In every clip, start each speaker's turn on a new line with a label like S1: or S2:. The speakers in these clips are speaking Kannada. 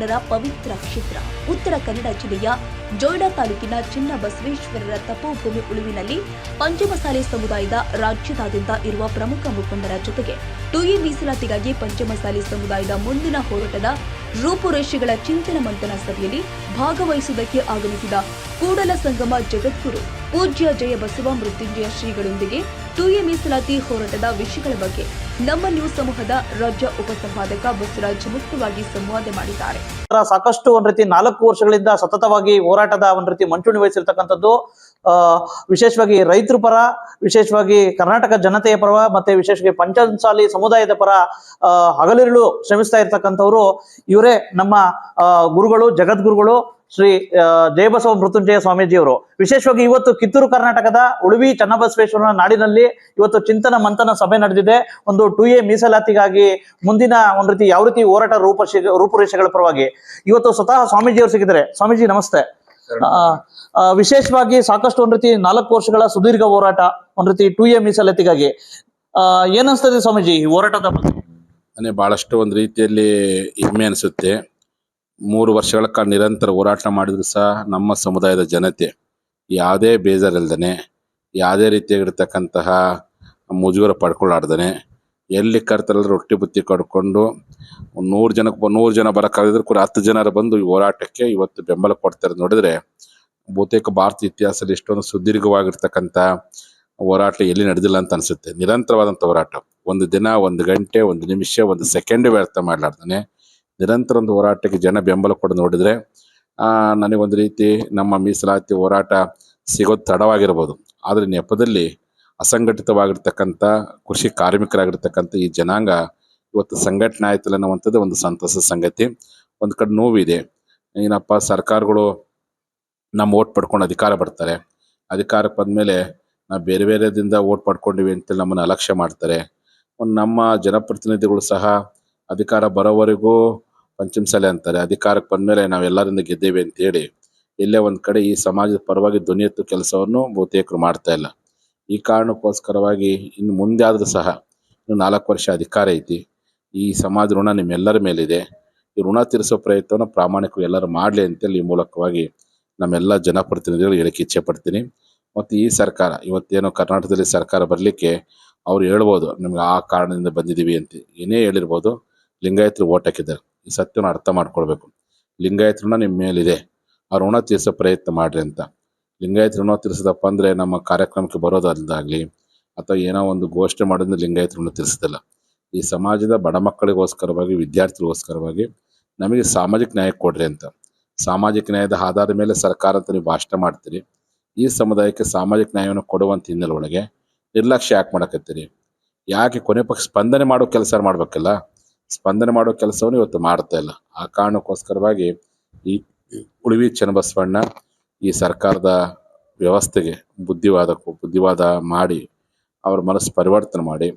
S1: ಬಸವಾದಿ ಶರಣರ ಪವಿತ್ರ ಕ್ಷೇತ್ರ. ಉತ್ತರ ಕನ್ನಡ ಜಿಲ್ಲೆಯ ಜೋಯ್ಡಾ ತಾಲೂಕಿನ ಚಿನ್ನ ಬಸವೇಶ್ವರರ ತಪೋಭೂಮಿ ಉಳುವಿನಲ್ಲಿ ಪಂಚಮಸಾಲಿ ಸಮುದಾಯದ ರಾಜ್ಯದಾದ್ಯಂತ ಇರುವ ಪ್ರಮುಖ ಮುಖಂಡರ ಜೊತೆಗೆ ಟುಯಿ ಮೀಸಲಾತಿಗಾಗಿ ಪಂಚಮಸಾಲಿ ಸಮುದಾಯದ ಮುಂದಿನ ಹೋರಾಟದ ರೂಪುರೇಷೆಗಳ ಚಿಂತನ ಮಂಥನ ಸಭೆಯಲ್ಲಿ ಭಾಗವಹಿಸುವುದಕ್ಕೆ ಆಗಮಿಸಿದ ಕೂಡಲ ಸಂಗಮ ಜಗದ್ಗುರು ಪೂಜ್ಯ ಜಯ ಬಸವ ಮೃತ್ಯುಂಜಯ ಶ್ರೀಗಳೊಂದಿಗೆ ಟುಯಿ ಮೀಸಲಾತಿ ಹೋರಾಟದ ವಿಷಯಗಳ ಬಗ್ಗೆ ನಮ್ಮ ನ್ಯೂಸ್ ಸಮೂಹದ ರಾಜ್ಯ ಉಪಸಂಪಾದಕ ಬಸವರಾಜ್ ಮುಕ್ತವಾಗಿ ಸಂವಾದ ಮಾಡಿದ್ದಾರೆ.
S2: ಸಾಕಷ್ಟು ಒಂದ್ ರೀತಿ ನಾಲ್ಕು ವರ್ಷಗಳಿಂದ ಸತತವಾಗಿ ಹೋರಾಟದ ಒಂದ್ ರೀತಿ ಮಂಚೂಣಿ ವಹಿಸಿರ್ತಕ್ಕಂಥದ್ದು ವಿಶೇಷವಾಗಿ ರೈತರ ಪರ, ವಿಶೇಷವಾಗಿ ಕರ್ನಾಟಕ ಜನತೆಯ ಪರ, ಮತ್ತೆ ವಿಶೇಷವಾಗಿ ಪಂಚಮಸಾಲಿ ಸಮುದಾಯದ ಪರ ಹಗಲಿರುಳು ಶ್ರಮಿಸ್ತಾ ಇರ್ತಕ್ಕಂಥವ್ರು. ಇವರೇ ನಮ್ಮ ಗುರುಗಳು, ಜಗದ್ಗುರುಗಳು. ಶ್ರೀ ಜಯಬಸವ ಮೃತ್ಯುಂಜಯ ಸ್ವಾಮೀಜಿಯವರು. ವಿಶೇಷವಾಗಿ ಇವತ್ತು ಕಿತ್ತೂರು ಕರ್ನಾಟಕದ ಉಳುವಿ ಚನ್ನಬಸವೇಶ್ವರನ ನಾಡಿನಲ್ಲಿ ಇವತ್ತು ಚಿಂತನ ಮಂಥನ ಸಭೆ ನಡೆದಿದೆ. ಒಂದು ಟು ಎ ಮೀಸಲಾತಿಗಾಗಿ ಮುಂದಿನ ಒಂದ್ ರೀತಿ ಯಾವ ರೀತಿ ಹೋರಾಟ ರೂಪ ರೂಪುರೇಷೆಗಳ ಪರವಾಗಿ ಇವತ್ತು ಸ್ವತಃ ಸ್ವಾಮೀಜಿಯವರು ಸಿಕ್ಕಿದ್ದಾರೆ. ಸ್ವಾಮೀಜಿ ನಮಸ್ತೆ. ವಿಶೇಷವಾಗಿ ಸಾಕಷ್ಟು ಒಂದ್ ರೀತಿ ನಾಲ್ಕು ವರ್ಷಗಳ ಸುದೀರ್ಘ ಹೋರಾಟ ಒಂದ್ ರೀತಿ ಟು ಎ ಮೀಸಲಾತಿಗಾಗಿ ಆ, ಏನ್ ಅನ್ಸ್ತದೆ ಸ್ವಾಮೀಜಿ ಈ ಹೋರಾಟದ ಬಗ್ಗೆ?
S3: ನನಗೆ ಭಾಳಷ್ಟು ಒಂದು ರೀತಿಯಲ್ಲಿ ಹೆಮ್ಮೆ ಅನಿಸುತ್ತೆ. ಮೂರು ವರ್ಷಗಳ ಕಾಲ ನಿರಂತರ ಹೋರಾಟ ಮಾಡಿದ್ರು ಸಹ ನಮ್ಮ ಸಮುದಾಯದ ಜನತೆ. ಯಾವುದೇ ಬೇಜಾರಿಲ್ದನೆ, ಯಾವುದೇ ರೀತಿಯಾಗಿರ್ತಕ್ಕಂತಹ ಮುಜುಗರ ಪಡ್ಕೊಳ್ಳಾರ್ದೇ ಎಲ್ಲಿ ಕರ್ತರಲ್ಲಿ ರೊಟ್ಟಿ ಬುತ್ತಿ ಕಡ್ಕೊಂಡು ನೂರು ಜನಕ್ಕೆ ನೂರು ಜನ ಬರೋಕ್ಕಾಗಿದ್ರು ಕೂಡ ಹತ್ತು ಜನರು ಬಂದು ಈ ಹೋರಾಟಕ್ಕೆ ಇವತ್ತು ಬೆಂಬಲ ಕೊಡ್ತಾರೆ ನೋಡಿದ್ರೆ ಬಹುತೇಕ ಭಾರತ ಇತಿಹಾಸದಲ್ಲಿ ಇಷ್ಟೊಂದು ಸುದೀರ್ಘವಾಗಿರ್ತಕ್ಕಂಥ ಹೋರಾಟ ಎಲ್ಲಿ ನಡೆದಿಲ್ಲ ಅಂತ ಅನಿಸುತ್ತೆ. ನಿರಂತರವಾದಂಥ ಹೋರಾಟ. ಒಂದು ದಿನ, ಒಂದು ಗಂಟೆ, ಒಂದು ನಿಮಿಷ, ಒಂದು ಸೆಕೆಂಡ್ ವ್ಯರ್ಥ ಮಾಡ್ಲಾರ್ದಾನೆ. ನಿರಂತರ ಒಂದು ಹೋರಾಟಕ್ಕೆ ಜನ ಬೆಂಬಲ ಕೊಡು ನೋಡಿದರೆ ನನಗೊಂದು ರೀತಿ ನಮ್ಮ ಮೀಸಲಾತಿ ಹೋರಾಟ ಸಿಗೋದು ತಡವಾಗಿರ್ಬೋದು. ಆದರೆ ನೆಪದಲ್ಲಿ ಅಸಂಘಟಿತವಾಗಿರ್ತಕ್ಕಂಥ ಕೃಷಿ ಕಾರ್ಮಿಕರಾಗಿರ್ತಕ್ಕಂಥ ಈ ಜನಾಂಗ ಇವತ್ತು ಸಂಘಟನೆ ಆಯ್ತಲ್ಲ ಅನ್ನುವಂಥದ್ದು ಒಂದು ಸಂತಸ ಸಂಗತಿ. ಒಂದು ಕಡೆ ನೋವಿದೆ. ಏನಪ್ಪ, ಸರ್ಕಾರಗಳು ನಮ್ಮ ಓಟ್ ಪಡ್ಕೊಂಡು ಅಧಿಕಾರ ಬರ್ತಾರೆ. ಅಧಿಕಾರಕ್ಕೆ ಬಂದಮೇಲೆ ನಾವು ಬೇರೆ ಬೇರೆದಿಂದ ಓಟ್ ಪಡ್ಕೊಂಡಿವಿ ಅಂತೇಳಿ ನಮ್ಮನ್ನು ಅಲಕ್ಷ್ಯ ಮಾಡ್ತಾರೆ. ನಮ್ಮ ಜನಪ್ರತಿನಿಧಿಗಳು ಸಹ ಅಧಿಕಾರ ಬರೋವರೆಗೂ ಪಂಚಮಸಾಲಿ ಅಂತಾರೆ, ಅಧಿಕಾರಕ್ಕೆ ಬಂದಮೇಲೆ ನಾವೆಲ್ಲರಿಂದ ಗೆದ್ದೇವೆ ಅಂತೇಳಿ ಇಲ್ಲೇ ಒಂದು ಕಡೆ ಈ ಸಮಾಜದ ಪರವಾಗಿ ಧ್ವನಿ ಎತ್ತು ಕೆಲಸವನ್ನು ಬಹುತೇಕರು ಮಾಡ್ತಾ ಇಲ್ಲ. ಈ ಕಾರಣಕ್ಕೋಸ್ಕರವಾಗಿ ಇನ್ನು ಮುಂದೆ ಆದರೂ ಸಹ ಇನ್ನು ನಾಲ್ಕು ವರ್ಷ ಅಧಿಕಾರ ಐತಿ. ಈ ಸಮಾಜ ಋಣ ನಿಮ್ಮೆಲ್ಲರ ಮೇಲಿದೆ. ಈ ಋಣ ತೀರಿಸೋ ಪ್ರಯತ್ನವನ್ನು ಪ್ರಾಮಾಣಿಕರು ಎಲ್ಲರೂ ಮಾಡಲಿ ಅಂತೇಳಿ ಈ ಮೂಲಕವಾಗಿ ನಮ್ಮೆಲ್ಲ ಜನಪ್ರತಿನಿಧಿಗಳು ಹೇಳಕ್ಕೆ ಇಚ್ಛೆ ಪಡ್ತೀನಿ. ಮತ್ತು ಈ ಸರ್ಕಾರ, ಇವತ್ತೇನೋ ಕರ್ನಾಟಕದಲ್ಲಿ ಸರ್ಕಾರ ಬರಲಿಕ್ಕೆ ಅವ್ರು ಹೇಳ್ಬೋದು, ನಿಮ್ಗೆ ಆ ಕಾರಣದಿಂದ ಬಂದಿದ್ದೀವಿ ಅಂತ. ಏನೇ ಹೇಳಿರ್ಬೋದು, ಲಿಂಗಾಯತರು ಓಟ್ ಹಾಕಿದ್ದಾರೆ. ಸತ್ಯನ ಅರ್ಥ ಮಾಡ್ಕೊಳ್ಬೇಕು. ಲಿಂಗಾಯತ ನಿಮ್ಮ ಮೇಲಿದೆ. ಆ ಋಣ ತೀರಿಸೋ ಪ್ರಯತ್ನ ಮಾಡ್ರಿ ಅಂತ. ಲಿಂಗಾಯತ ಋಣ ತೀರಿಸಿದಪ್ಪ ಅಂದರೆ ನಮ್ಮ ಕಾರ್ಯಕ್ರಮಕ್ಕೆ ಬರೋದಲ್ದಾಗಲಿ ಅಥವಾ ಏನೋ ಒಂದು ಘೋಷಣೆ ಮಾಡೋದ್ರಿಂದ ಲಿಂಗಾಯತ ಋಣ ತೀರಿಸೋದಿಲ್ಲ. ಈ ಸಮಾಜದ ಬಡ ಮಕ್ಕಳಿಗೋಸ್ಕರವಾಗಿ, ವಿದ್ಯಾರ್ಥಿಗಳಿಗೋಸ್ಕರವಾಗಿ ನಮಗೆ ಸಾಮಾಜಿಕ ನ್ಯಾಯ ಕೊಡ್ರಿ ಅಂತ. ಸಾಮಾಜಿಕ ನ್ಯಾಯದ ಆಧಾರದ ಮೇಲೆ ಸರ್ಕಾರ ಅಂತ ನೀವು ಭಾಷಣ ಮಾಡ್ತೀರಿ. ಈ ಸಮುದಾಯಕ್ಕೆ ಸಾಮಾಜಿಕ ನ್ಯಾಯವನ್ನು ಕೊಡುವಂಥ ಹಿನ್ನೆಲೆ ಒಳಗೆ ನಿರ್ಲಕ್ಷ್ಯ ಯಾಕೆ ಮಾಡಕತ್ತೀರಿ? ಯಾಕೆ ಕೊನೆ ಪಕ್ಷ ಸ್ಪಂದನೆ ಮಾಡೋ ಕೆಲಸ ಮಾಡ್ಬೇಕಲ್ಲ? ಸ್ಪಂದನೆ ಮಾಡೋ ಕೆಲಸವನ್ನು ಇವತ್ತು ಮಾಡ್ತಾ ಇಲ್ಲ. ಆ ಕಾರಣಕ್ಕೋಸ್ಕರವಾಗಿ ಈ ಉಳಿವಿ ಚನ್ನಬಸವಣ್ಣ ಈ ಸರ್ಕಾರದ ವ್ಯವಸ್ಥೆಗೆ ಬುದ್ಧಿವಾದಕ್ಕೂ ಬುದ್ಧಿವಾದ ಮಾಡಿ ಅವ್ರ ಮನಸ್ಸು ಪರಿವರ್ತನೆ ಮಾಡಿ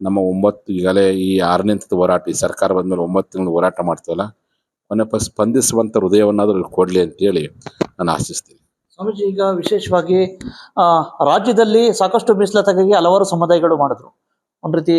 S3: ನಮ್ಮ ಒಂಬತ್ತು ಈಗಲೇ ಈ ಆರನೇ ಹಂತದ ಹೋರಾಟ, ಈ ಸರ್ಕಾರ ಬಂದ್ಮೇಲೆ ಒಂಬತ್ತು ತಿಂಗಳು ಹೋರಾಟ ಮಾಡ್ತೀವಲ್ಲ ಪಕ್ಷ ಸ್ಪಂದಿಸುವಂಥ ಹೃದಯವನ್ನಾದರೂ ಕೊಡಲಿ ಅಂತೇಳಿ ನಾನು ಆಶಿಸ್ತೀನಿ.
S2: ಸ್ವಾಮೀಜಿ, ಈಗ ವಿಶೇಷವಾಗಿ ರಾಜ್ಯದಲ್ಲಿ ಸಾಕಷ್ಟು ಮೀಸಲಾತಿಗಾಗಿ ಹಲವಾರು ಸಮುದಾಯಗಳು ಮಾಡಿದ್ರು. ಒಂದ್ ರೀತಿ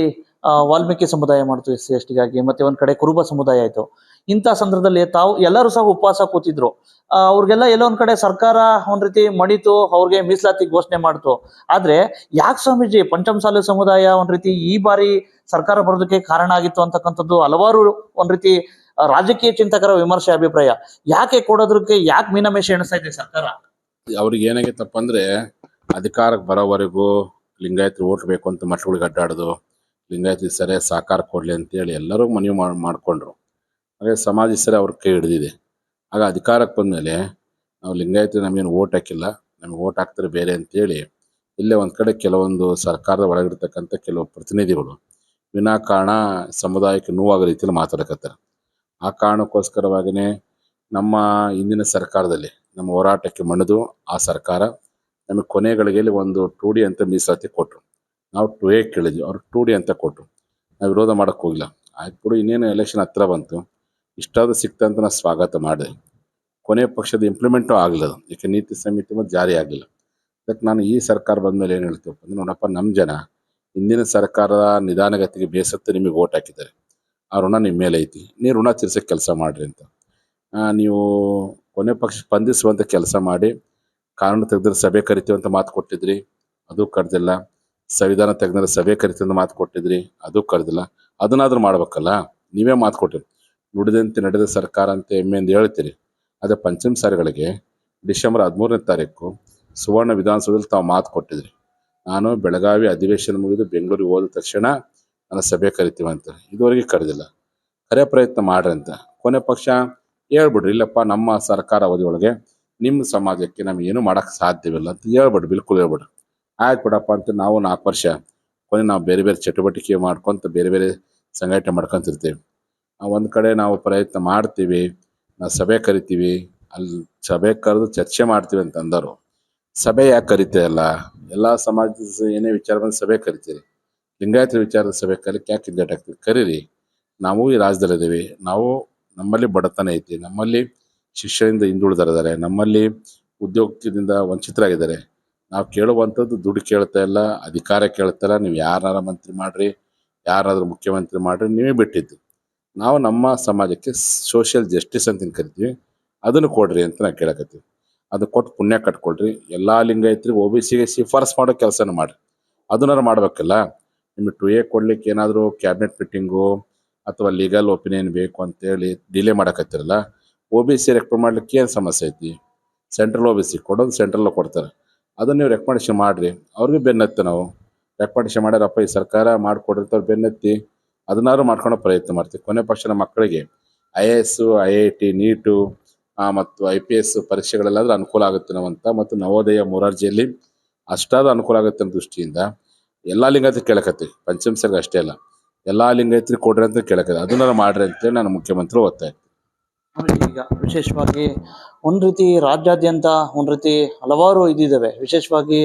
S2: ವಾಲ್ಮೀಕಿ ಸಮುದಾಯ ಮಾಡ್ತು ಎಸ್ ಸಿ ಎಸ್ ಟಿಗಾಗಿ, ಮತ್ತೆ ಒಂದ್ ಕಡೆ ಕುರುಬ ಸಮುದಾಯ ಆಯ್ತು. ಇಂಥ ಸಂದರ್ಭದಲ್ಲಿ ತಾವು ಎಲ್ಲರೂ ಸಹ ಉಪವಾಸ ಕೂತಿದ್ರು. ಅವ್ರಿಗೆಲ್ಲ ಎಲ್ಲೋ ಒಂದ್ ಕಡೆ ಸರ್ಕಾರ ಒಂದ್ ರೀತಿ ಮಣಿತು ಅವ್ರಿಗೆ ಮೀಸಲಾತಿ ಘೋಷಣೆ ಮಾಡ್ತು. ಆದ್ರೆ ಯಾಕೆ ಸ್ವಾಮೀಜಿ ಪಂಚಮಸಾಲಿ ಸಮುದಾಯ ಒಂದ್ ರೀತಿ ಈ ಬಾರಿ ಸರ್ಕಾರ ಬರೋದಕ್ಕೆ ಕಾರಣ ಆಗಿತ್ತು ಅಂತಕ್ಕಂಥದ್ದು ಹಲವಾರು ಒಂದ್ ರೀತಿ ರಾಜಕೀಯ ಚಿಂತಕರ ವಿಮರ್ಶೆ, ಅಭಿಪ್ರಾಯ. ಯಾಕೆ ಕೊಡೋದ್ರಕ್ಕೆ ಯಾಕೆ ಮೀನಮೇಷ ಎಣಿಸ್ತಾ ಇದೆ ಸರ್ಕಾರ?
S3: ಅವ್ರಿಗೆ ಏನಾಗೈತಪ್ಪ ಅಂದ್ರೆ ಅಧಿಕಾರಕ್ಕೆ ಬರೋವರೆಗೂ ಲಿಂಗಾಯತ್ರಿ ಓಟ್ ಬೇಕು ಅಂತ ಮಠಗಳಿಗೆ ಅಡ್ಡಾಡೋದು. ಲಿಂಗಾಯತ ಸರಿ ಸಹಕಾರ ಕೊಡಲಿ ಅಂತೇಳಿ ಎಲ್ಲರೂ ಮನವಿ ಮಾಡಿ, ಮಾಡಿಕೊಂಡ್ರು. ಹಾಗೆ ಸಮಾಜ ಸರಿ ಅವ್ರ ಕೈ ಹಿಡಿದಿದೆ. ಆಗ ಅಧಿಕಾರಕ್ಕೆ ಬಂದಮೇಲೆ ನಾವು ಲಿಂಗಾಯತ ನಮಗೇನು ಓಟ್ ಹಾಕಿಲ್ಲ, ನಮಗೆ ಓಟ್ ಹಾಕ್ತಾರೆ ಬೇರೆ ಅಂತೇಳಿ ಇಲ್ಲೇ ಒಂದು ಕಡೆ ಕೆಲವೊಂದು ಸರ್ಕಾರದ ಒಳಗಿರ್ತಕ್ಕಂಥ ಕೆಲವು ಪ್ರತಿನಿಧಿಗಳು ವಿನಾಕಾರಣ ಸಮುದಾಯಕ್ಕೆ ನೋವಾಗೋ ರೀತಿಯಲ್ಲಿ ಮಾತಾಡಕತ್ತಾರೆ. ಆ ಕಾರಣಕ್ಕೋಸ್ಕರವಾಗಿಯೇ ನಮ್ಮ ಇಂದಿನ ಸರ್ಕಾರದಲ್ಲಿ ನಮ್ಮ ಹೋರಾಟಕ್ಕೆ ಮಣಿದು ಆ ಸರ್ಕಾರ ನಮಗೆ ಕೊನೆಗಳಿಗೆ ಒಂದು ಟೂಡಿ ಅಂತ ಮೀಸಲಾತಿ ಕೊಟ್ಟರು ನಾವು ಟು ಎ ಕೇಳಿದ್ವಿ. ಅವ್ರು ಟು ಡಿ ಅಂತ ಕೊಟ್ಟರು ನಾವು ವಿರೋಧ ಮಾಡೋಕ್ಕೆ ಹೋಗಿಲ್ಲ. ಆಯ್ತು ಇನ್ನೇನು ಎಲೆಕ್ಷನ್ ಹತ್ತಿರ ಬಂತು. ಇಷ್ಟಾದ್ರೂ ಸಿಕ್ತ ಅಂತ ನಾನು ಸ್ವಾಗತ ಮಾಡಿದೆ. ಕೊನೆ ಪಕ್ಷದ ಇಂಪ್ಲಿಮೆಂಟು ಆಗಲಿಲ್ಲ ಅದು. ನೀತಿ ಸಮಿತಿ ಮತ್ತು ಜಾರಿ ಆಗಲಿಲ್ಲ. ಅದಕ್ಕೆ ನಾನು ಈ ಸರ್ಕಾರ ಬಂದ ಮೇಲೆ ಏನು ಹೇಳ್ತೀವಪ್ಪ ಅಂದ್ರೆ, ನೋಡಪ್ಪ ನಮ್ಮ ಜನ ಹಿಂದಿನ ಸರ್ಕಾರದ ನಿಧಾನಗತಿಗೆ ಬೇಸತ್ತು ನಿಮಗೆ ಓಟ್ ಹಾಕಿದ್ದಾರೆ. ಆ ಋಣ ನಿಮ್ಮ ಮೇಲೆ ಐತಿ. ನೀವು ಋಣ ತೀರ್ಸೋಕೆ ಕೆಲಸ ಮಾಡಿರಿ ಅಂತ. ನೀವು ಕೊನೆ ಪಕ್ಷ ಸ್ಪಂದಿಸುವಂಥ ಕೆಲಸ ಮಾಡಿ, ಕಾನೂನು ತೆಗೆದ್ರೆ ಸಭೆ ಕರಿತೀವಂತ ಮಾತು ಕೊಟ್ಟಿದ್ರಿ. ಅದು ಕರೆದಿಲ್ಲ. ಸಂವಿಧಾನ ತಜ್ಞರ ಸಭೆ ಕರಿತಂದು ಮಾತು ಕೊಟ್ಟಿದ್ರಿ, ಅದು ಕರೆದಿಲ್ಲ ಅದನ್ನಾದ್ರೂ ಮಾಡ್ಬೇಕಲ್ಲ? ನೀವೇ ಮಾತು ಕೊಟ್ಟಿರಿ. ನುಡಿದಂತೆ ನಡೆದ ಸರ್ಕಾರ ಅಂತ ಹೆಮ್ಮೆಯಿಂದ ಹೇಳ್ತೀರಿ. ಅದೇ ಪಂಚಮ ಸಾರಿಗಳಿಗೆ ಡಿಸೆಂಬರ್ ಹದಿಮೂರನೇ ತಾರೀಕು ಸುವರ್ಣ ವಿಧಾನಸೌಧದಲ್ಲಿ ತಾವು ಮಾತು ಕೊಟ್ಟಿದ್ರಿ. ನಾನು ಬೆಳಗಾವಿ ಅಧಿವೇಶನ ಮುಗಿದು ಬೆಂಗಳೂರಿಗೆ ಹೋದ ತಕ್ಷಣ ನನ್ನ ಸಭೆ ಕರಿತೀವಿ ಅಂತ. ಇದುವರೆಗೆ ಕರೆದಿಲ್ಲ. ಕರೆ ಪ್ರಯತ್ನ ಮಾಡ್ರಿ ಅಂತ. ಕೊನೆ ಪಕ್ಷ ಹೇಳ್ಬಿಡ್ರಿ, ಇಲ್ಲಪ್ಪ ನಮ್ಮ ಸರ್ಕಾರ ಅವಧಿಯೊಳಗೆ ನಿಮ್ಮ ಸಮಾಜಕ್ಕೆ ನಮ್ಗೆ ಏನು ಮಾಡೋಕ್ಕೆ ಸಾಧ್ಯವಿಲ್ಲ ಅಂತ ಹೇಳ್ಬಿಡ್ರಿ, ಬಿಲ್ಕುಲ್ ಹೇಳ್ಬಿಡ್ರಿ. ಆಯ್ತು ಕೊಡಪ್ಪ ಅಂತ ನಾವು ನಾಲ್ಕು ವರ್ಷ ಕೊನೆ ನಾವು ಬೇರೆ ಬೇರೆ ಚಟುವಟಿಕೆ ಮಾಡ್ಕೊಂತ ಬೇರೆ ಬೇರೆ ಸಂಘಟನೆ ಮಾಡ್ಕೊಂತಿರ್ತೀವಿ. ಒಂದು ಕಡೆ ನಾವು ಪ್ರಯತ್ನ ಮಾಡ್ತೀವಿ, ನಾವು ಸಭೆ ಕರಿತೀವಿ ಅಲ್ಲಿ ಸಭೆ ಕರೆದು ಚರ್ಚೆ ಮಾಡ್ತೀವಿ ಅಂತ ಅಂದರು. ಸಭೆ ಯಾಕೆ ಕರಿತೀರಲ್ಲ ಎಲ್ಲ ಸಮಾಜದ ಏನೇ ವಿಚಾರ ಬಂದು ಸಭೆ ಕರಿತೀರಿ. ಲಿಂಗಾಯತ ವಿಚಾರದ ಸಭೆ ಕಲಿಕ್ಕೆ ಯಾಕೆ ಆಗ್ತೀವಿ ಕರೀರಿ. ನಾವು ಈ ರಾಜ್ಯದಲ್ಲಿದ್ದೀವಿ ನಾವು ನಮ್ಮಲ್ಲಿ ಬಡತನ ಐತಿ, ನಮ್ಮಲ್ಲಿ ಶಿಕ್ಷಣದಿಂದ ಹಿಂದುಳಿದಿದ್ದಾರೆ ನಮ್ಮಲ್ಲಿ ಉದ್ಯೋಗದಿಂದ ವಂಚಿತರಾಗಿದ್ದಾರೆ. ನಾವು ಕೇಳುವಂಥದ್ದು ದುಡ್ಡು ಕೇಳ್ತಾ ಇಲ್ಲ, ಅಧಿಕಾರ ಕೇಳ್ತಾ ಇಲ್ಲ, ನೀವು ಯಾರ ಮಂತ್ರಿ ಮಾಡ್ರಿ, ಯಾರಾದರೂ ಮುಖ್ಯಮಂತ್ರಿ ಮಾಡ್ರಿ ನೀವೇ ಬಿಟ್ಟಿದ್ದು. ನಾವು ನಮ್ಮ ಸಮಾಜಕ್ಕೆ ಸೋಷಿಯಲ್ ಜಸ್ಟಿಸ್ ಅಂತ ಕರಿತೀವಿ, ಅದನ್ನು ಕೊಡ್ರಿ ಅಂತ ನಾವು ಕೇಳಕತ್ತೀವಿ. ಅದು ಕೊಟ್ಟು ಪುಣ್ಯ ಕಟ್ಕೊಳ್ರಿ, ಎಲ್ಲ ಲಿಂಗಾಯತ್ರಿಗೆ ಒ ಬಿ ಸಿಗೆ ಶಿಫಾರಸ್ ಮಾಡೋ ಕೆಲಸನ ಮಾಡಿರಿ. ಅದನ್ನಾರು ಮಾಡಬೇಕಲ್ಲ, ನಿಮಗೆ ಟು ಎ ಕೊಡ್ಲಿಕ್ಕೆ ಏನಾದರೂ ಕ್ಯಾಬಿನೆಟ್ ಮೀಟಿಂಗು ಅಥವಾ ಲೀಗಲ್ ಒಪಿನಿಯನ್ ಬೇಕು ಅಂತೇಳಿ ಡಿಲೇ ಮಾಡೋಕತ್ತಿರಲ್ಲ, ಒ ಬಿ ಸಿ ರೆಕಮೆಂಡ್ ಮಾಡ್ಲಿಕ್ಕೆ ಏನು ಸಮಸ್ಯೆ ಐತಿ? ಸೆಂಟ್ರಲ್ ಒ ಬಿ ಸಿ ಕೊಡೋದು ಸೆಂಟ್ರಲ್ ಕೊಡ್ತಾರೆ. ಅದನ್ನ ನೀವು ರೆಕಮೆಂಡೇಷನ್ ಮಾಡಿರಿ. ಅವ್ರಿಗೆ ಬೆನ್ನತ್ತೆ ನಾವು. ರೆಕಮೆಂಡೇಶನ್ ಮಾಡ್ಯಾರಪ್ಪ, ಈ ಸರ್ಕಾರ ಮಾಡಿಕೊಡಿರ್ತಾರೆ ಬೆನ್ನತ್ತಿ ಅದನ್ನಾದ್ರು ಮಾಡ್ಕೊಳ್ಳೋ ಪ್ರಯತ್ನ ಮಾಡ್ತೀವಿ. ಕೊನೆ ಪಕ್ಷ ನಮ್ಮ ಮಕ್ಕಳಿಗೆ I A S I I T NEET ಮತ್ತು ಐ ಪಿ ಎಸ್ ಪರೀಕ್ಷೆಗಳೆಲ್ಲಾದ್ರೂ ಅನುಕೂಲ ಆಗುತ್ತೆ ನಾವಂತ ಮತ್ತು ನವೋದಯ ಮೊರಾರ್ಜಿಯಲ್ಲಿ ಅಷ್ಟಾದ ಅನುಕೂಲ ಆಗುತ್ತೆ ಅನ್ನೋ ದೃಷ್ಟಿಯಿಂದ ಎಲ್ಲ ಲಿಂಗಾಯತ್ರಿಗೆ ಕೇಳಕತ್ತೀವಿ. ಪಂಚಮಸರ್ಗೆ ಅಷ್ಟೇ ಅಲ್ಲ. ಎಲ್ಲ ಲಿಂಗಾಯತ್ರಿಗೆ ಕೊಡ್ರಿ ಅಂತ ಕೇಳಕತ್ತೀವಿ. ಅದನ್ನ ಮಾಡ್ರಿ ಅಂತೇಳಿ ನಾನು ಮುಖ್ಯಮಂತ್ರಿ ಒತ್ತಾಯ
S2: ಆಮೇಲೆ ಈಗ ವಿಶೇಷವಾಗಿ ಒಂದ್ ರೀತಿ ರಾಜ್ಯಾದ್ಯಂತ ಒಂದ್ ರೀತಿ ಹಲವಾರು ಇದಿದ್ದಾವೆ ವಿಶೇಷವಾಗಿ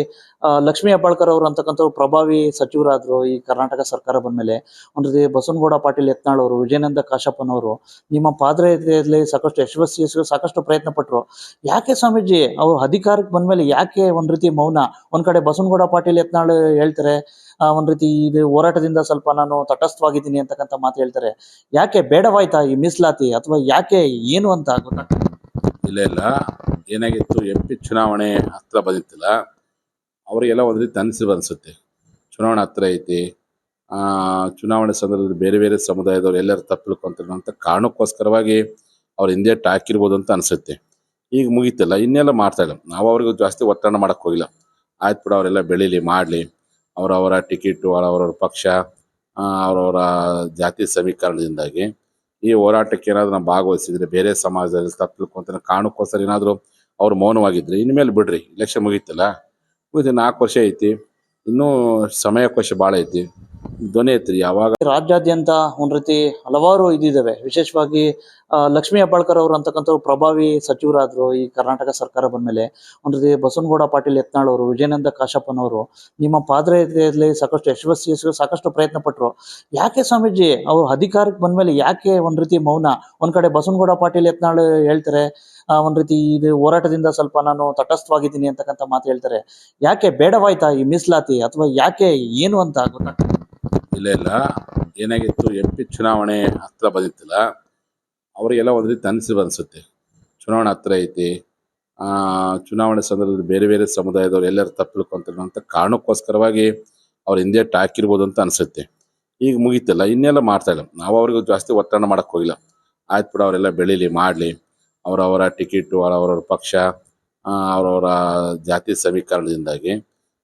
S2: ಲಕ್ಷ್ಮೀ ಹೆಬ್ಬಾಳ್ಕರ್ ಅವರು ಅಂತಕ್ಕಂಥವ್ರು ಪ್ರಭಾವಿ ಸಚಿವರಾದ್ರು ಈ ಕರ್ನಾಟಕ ಸರ್ಕಾರ ಬಂದ್ಮೇಲೆ, ಒಂದ್ ರೀತಿ ಬಸವನಗೌಡ ಪಾಟೀಲ್ ಯತ್ನಾಳ್ ಅವರು, ವಿಜಯನಂದ ಕಾಶಪ್ಪನವರು ನಿಮ್ಮ ಪಾದಯಾತ್ರೆಯಲ್ಲಿ ಸಾಕಷ್ಟು ಯಶಸ್ವಿ ಸಾಕಷ್ಟು ಪ್ರಯತ್ನ ಪಟ್ರು. ಯಾಕೆ ಸ್ವಾಮೀಜಿ? ಅವ್ರು ಅಧಿಕಾರಕ್ಕೆ ಬಂದ್ಮೇಲೆ ಯಾಕೆ ಒಂದ್ ರೀತಿ ಮೌನ? ಒಂದ್ ಕಡೆ ಬಸವನಗೌಡ ಪಾಟೀಲ್ ಯತ್ನಾಳ್ ಹೇಳ್ತಾರೆ ಒಂದ್ ರೀತಿ ಇದು ಹೋರಾಟದಿಂದ ಸ್ವಲ್ಪ ನಾನು ತಟಸ್ಥವಾಗಿದ್ದೀನಿ ಅಂತಕ್ಕಂಥ ಮಾತು ಹೇಳ್ತಾರೆ. ಯಾಕೆ ಬೇಡವಾಯ್ತಾ ಈ ಮೀಸಲಾತಿ? ಅಥವಾ ಯಾಕೆ ಏನು ಅಂತ
S3: ಇಲ್ಲ. ಇಲ್ಲ ಏನಾಗಿತ್ತು? ಎಂ ಪಿ ಚುನಾವಣೆ ಹತ್ರ ಬಂದಿತ್ತಿಲ್ಲ ಅವರಿಗೆಲ್ಲ ಒಂದು ರೀತಿ ಅನಿಸಿ ಅನಿಸುತ್ತೆ ಚುನಾವಣೆ ಹತ್ರ ಐತಿ. ಆ, ಚುನಾವಣೆ ಸಂದರ್ಭದಲ್ಲಿ ಬೇರೆ ಬೇರೆ ಸಮುದಾಯದವ್ರು ಎಲ್ಲರೂ ತಪ್ಪಿಳ್ಕೊಂತಾರೆ ಅಂತ ಕಾರಣಕ್ಕೋಸ್ಕರವಾಗಿ ಅವ್ರ ಹಿಂದೆ ಟಾಕಿರ್ಬೋದು ಅಂತ ಅನಿಸುತ್ತೆ. ಈಗ ಮುಗೀತಲ್ಲ ಇನ್ನೆಲ್ಲ ಮಾಡ್ತಾ ಇಲ್ಲ. ನಾವು ಅವ್ರಿಗೂ ಜಾಸ್ತಿ ಒತ್ತಡ ಮಾಡಕ್ ಹೋಗಿಲ್ಲ. ಆಯ್ತು ಬಿಡ ಅವರೆಲ್ಲ ಬೆಳೀಲಿ ಮಾಡಲಿ. ಅವರವರ ಟಿಕೆಟು, ಅವರವರ ಪಕ್ಷ ಅವರವರ ಜಾತಿ ಸಮೀಕರಣದಿಂದಾಗಿ ಈ ಹೋರಾಟಕ್ಕೆ ಏನಾದರೂ ನಾವು ಭಾಗವಹಿಸಿದ್ರೆ, ಬೇರೆ ಸಮಾಜದಲ್ಲಿ ತಪ್ಪಲ್ಕೊಂತ ಕಾರಣಕ್ಕೋಸ್ಕರ ಏನಾದರೂ ಅವ್ರು ಮೌನವಾಗಿದ್ದರೆ ಇನ್ಮೇಲೆ ಬಿಡ್ರಿ ಇಲೆಕ್ಷನ್ ಮುಗೀತಲ್ಲ. ಮುಗಿದು ನಾಲ್ಕು ವರ್ಷ ಐತಿ, ಇನ್ನೂ ಕೋಶ ಭಾಳ ಐತಿ. ಧ್ವನಿ ಐತ್ರಿ ಯಾವಾಗ?
S2: ರಾಜ್ಯಾದ್ಯಂತ ಒಂದ್ ರೀತಿ ಹಲವಾರು ಇದಿದ್ದಾವೆ ವಿಶೇಷವಾಗಿ ಲಕ್ಷ್ಮೀ ಹೆಬ್ಬಾಳ್ಕರ್ ಅವರು ಅಂತಕ್ಕಂಥವ್ರು ಪ್ರಭಾವಿ ಸಚಿವರಾದ್ರು ಈ ಕರ್ನಾಟಕ ಸರ್ಕಾರ ಬಂದ್ಮೇಲೆ, ಒಂದ್ ರೀತಿ ಬಸವನಗೌಡ ಪಾಟೀಲ್ ಯತ್ನಾಳ್ ಅವರು, ವಿಜಯನಂದ ಕಾಶಪ್ಪನವರು ನಿಮ್ಮ ಪಾದಯಾತ್ರೆಯಲ್ಲಿ ಸಾಕಷ್ಟು ಯಶಸ್ವಿ ಸಾಕಷ್ಟು ಪ್ರಯತ್ನ ಪಟ್ರು. ಯಾಕೆ ಸ್ವಾಮೀಜಿ ಅವರು ಅಧಿಕಾರಕ್ಕೆ ಬಂದ್ಮೇಲೆ ಯಾಕೆ ಒಂದ್ ರೀತಿ ಮೌನ? ಒಂದ್ ಕಡೆ ಬಸವನಗೌಡ ಪಾಟೀಲ್ ಯತ್ನಾಳ್ ಹೇಳ್ತಾರೆ ಒಂದ್ ರೀತಿ ಇದು ಹೋರಾಟದಿಂದ ಸ್ವಲ್ಪ ನಾನು ತಟಸ್ಥವಾಗಿದ್ದೀನಿ ಅಂತಕ್ಕಂಥ ಮಾತು ಹೇಳ್ತಾರೆ. ಯಾಕೆ ಬೇಡವಾಯ್ತಾ ಈ ಮೀಸಲಾತಿ? ಅಥವಾ ಯಾಕೆ ಏನು ಅಂತ ಗೊತ್ತಾಗ್ತದೆ
S3: ಇಲ್ಲ ಇಲ್ಲ. ಏನಾಗಿತ್ತು, ಎಂ ಪಿ ಚುನಾವಣೆ ಹತ್ರ ಬಂದಿತ್ತಿಲ್ಲ, ಅವರಿಗೆಲ್ಲ ಒಂದು ರೀತಿ ಅನಿಸಿ ಅನಿಸುತ್ತೆ. ಚುನಾವಣೆ ಹತ್ರ ಐತಿ. ಚುನಾವಣೆ ಸಂದರ್ಭದಲ್ಲಿ ಬೇರೆ ಬೇರೆ ಸಮುದಾಯದವ್ರು ಎಲ್ಲರೂ ತಪ್ಪಿಳ್ಕೊಂತಾರೆ ಅಂತ ಕಾರಣಕ್ಕೋಸ್ಕರವಾಗಿ ಅವ್ರು ಹಿಂದೆ ಟಾಕಿರ್ಬೋದು ಅಂತ ಅನಿಸುತ್ತೆ. ಈಗ ಮುಗೀತಲ್ಲ, ಇನ್ನೆಲ್ಲ ಮಾಡ್ತಾ ಇಲ್ಲ. ನಾವು ಅವ್ರಿಗೆ ಜಾಸ್ತಿ ಒತ್ತಡ ಮಾಡಕ್ಕೆ ಹೋಗಿಲ್ಲ. ಆಯ್ತು ಬಿಡ, ಅವರೆಲ್ಲ ಬೆಳೀಲಿ, ಮಾಡಲಿ. ಅವರವರ ಟಿಕೆಟು ಅವರವರ ಪಕ್ಷ ಅವರವರ ಜಾತಿ ಸಮೀಕರಣದಿಂದಾಗಿ.